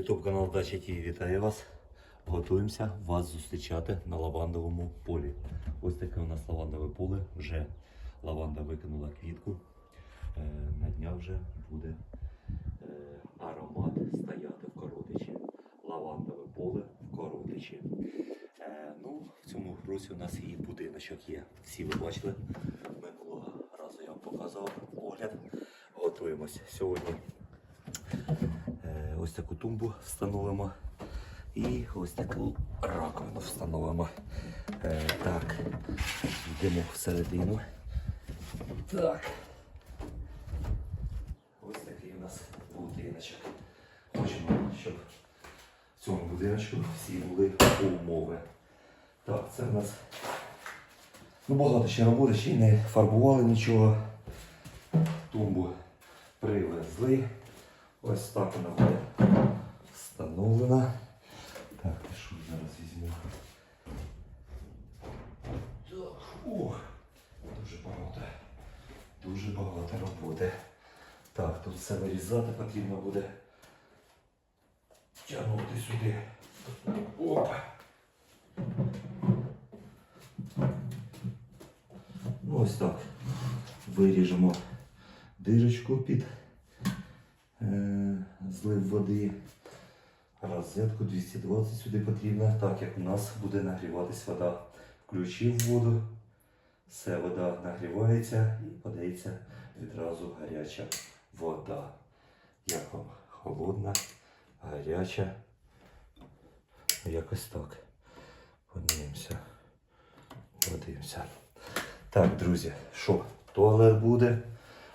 Ютуб канал Дача ТВ вітає вас. Готуємося вас зустрічати на лавандовому полі. Ось таке у нас лавандове поле. Вже лаванда викинула квітку. Е, На дня вже буде е, аромат стояти в коротичі. Лавандове поле в коротичі. Е, Ну, в цьому році у нас і будиночок є. Всі ви бачили. Минулого разу я вам показував огляд. Готуємося сьогодні. Ось таку тумбу встановимо. І ось таку раковину встановимо. Е, так, йдемо всередину. Так. Ось такий у нас будиночок. Хочемо, щоб в цьому будиночку всі були умови. Так, це в нас ну, багато ще роботи, ще й не фарбували нічого. Тумбу привезли. Ось так вона буде встановлена. Так, і що зараз візьму? Ух, дуже багато. Дуже багато роботи. Так, тут все вирізати потрібно буде. Тягнути сюди. Опа. Ну, Ось так. Виріжемо дирочку під злив води. Розетку 220 сюди потрібно, так як у нас буде нагріватись вода. Включив воду, все вода нагрівається і подається відразу гаряча вода. Як вам холодна, гаряча. Якось так. Подивимося. Подивимося. Так, друзі, що? Туалет буде,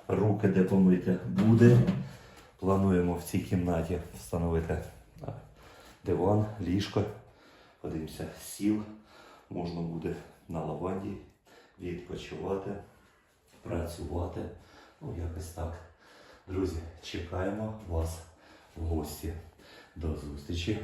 руки де помити буде. Плануємо в цій кімнаті встановити а, диван, ліжко. Подивимося, сіл. Можна буде на лаванді відпочивати, працювати. Ну, якось так. Друзі, чекаємо вас в гості. До зустрічі.